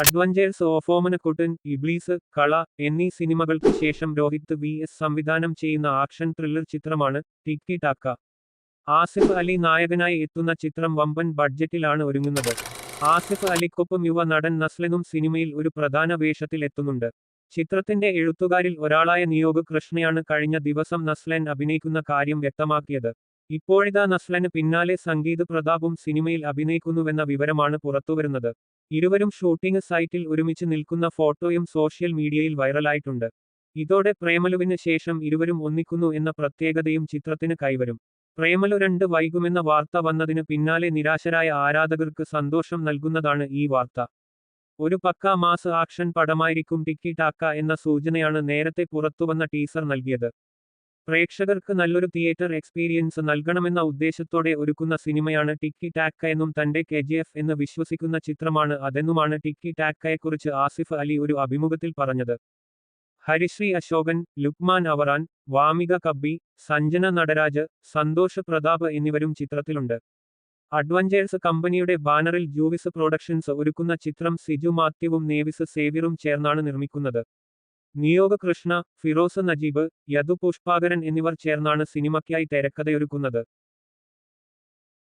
Adventures ഓഫോമനക്കുട്ടൻ ഇബ്ലീസ് കള എന്നീ സിനിമകൾക്ക് ശേഷം രോഹിത് വി എസ് സംവിധാനം ചെയ്യുന്ന ആക്ഷൻ ത്രില്ലർ ചിത്രമാണ് ടിക്കി ടാക്ക. ആസിഫ് അലി നായകനായി എത്തുന്ന ചിത്രം വമ്പൻ ബഡ്ജറ്റിലാണ് ഒരുങ്ങുന്നത്. ആസിഫ് അലിക്കൊപ്പം യുവ നടൻ നസ്ലനും സിനിമയിൽ ഒരു പ്രധാന വേഷത്തിൽ എത്തുന്നുണ്ട്. ചിത്രത്തിന്റെ എഴുത്തുകാരിൽ ഒരാളായ നിയോഗ് കൃഷ്ണയാണ് കഴിഞ്ഞ ദിവസം നസ്ലൻ അഭിനയിക്കുന്ന കാര്യം വ്യക്തമാക്കിയത്. ഇപ്പോഴിതാ നസ്ലന് പിന്നാലെ സംഗീത് പ്രതാപും സിനിമയിൽ അഭിനയിക്കുന്നുവെന്ന വിവരമാണ് പുറത്തുവരുന്നത്. ഇരുവരും ഷൂട്ടിംഗ് സൈറ്റിൽ ഒരുമിച്ച് നിൽക്കുന്ന ഫോട്ടോയും സോഷ്യൽ മീഡിയയിൽ വൈറലായിട്ടുണ്ട്. ഇതോടെ പ്രേമലുവിന് ശേഷം ഇരുവരും ഒന്നിക്കുന്നു എന്ന പ്രത്യേകതയും ചിത്രത്തിന് കൈവരും. പ്രേമലു രണ്ട് വൈകുമെന്ന വാർത്ത വന്നതിന് പിന്നാലെ നിരാശരായ ആരാധകർക്ക് സന്തോഷം നൽകുന്നതാണ് ഈ വാർത്ത. ഒരു പക്ക മാസ് ആക്ഷൻ പടമായിരിക്കും ടിക്കി ടാക്ക എന്ന സൂചനയാണ് നേരത്തെ പുറത്തുവന്ന ടീസർ നൽകിയത്. പ്രേക്ഷകർക്ക് നല്ലൊരു തിയേറ്റർ എക്സ്പീരിയൻസ് നൽകണമെന്ന ഉദ്ദേശത്തോടെ ഒരുക്കുന്ന സിനിമയാണ് ടിക്കി ടാക്ക എന്നും തന്റെ കെ ജി എഫ് എന്ന് വിശ്വസിക്കുന്ന ചിത്രമാണ് അതെന്നുമാണ് ടിക്കി ടാക്കയെക്കുറിച്ച് ആസിഫ് അലി ഒരു അഭിമുഖത്തിൽ പറഞ്ഞത്. ഹരിശ്രീ അശോകൻ ലുക്മാൻ അവറാൻ വാമിക കബ്ബി സഞ്ജന നടരാജ് സന്തോഷ് പ്രതാപ് എന്നിവരും ചിത്രത്തിലുണ്ട്. അഡ്വഞ്ചേഴ്സ് കമ്പനിയുടെ ബാനറിൽ ജൂവിസ് പ്രൊഡക്ഷൻസ് ഒരുക്കുന്ന ചിത്രം സിജു മാത്യുവും നേവിസ് സേവ്യറും ചേർന്നാണ് നിർമ്മിക്കുന്നത്. നിയോഗ കൃഷ്ണ ഫിറോസ് നജീബ് യദു പുഷ്പാകരൻ എന്നിവർ ചേർന്നാണ് സിനിമയ്ക്കായി തിരക്കഥയൊരുക്കുന്നത്.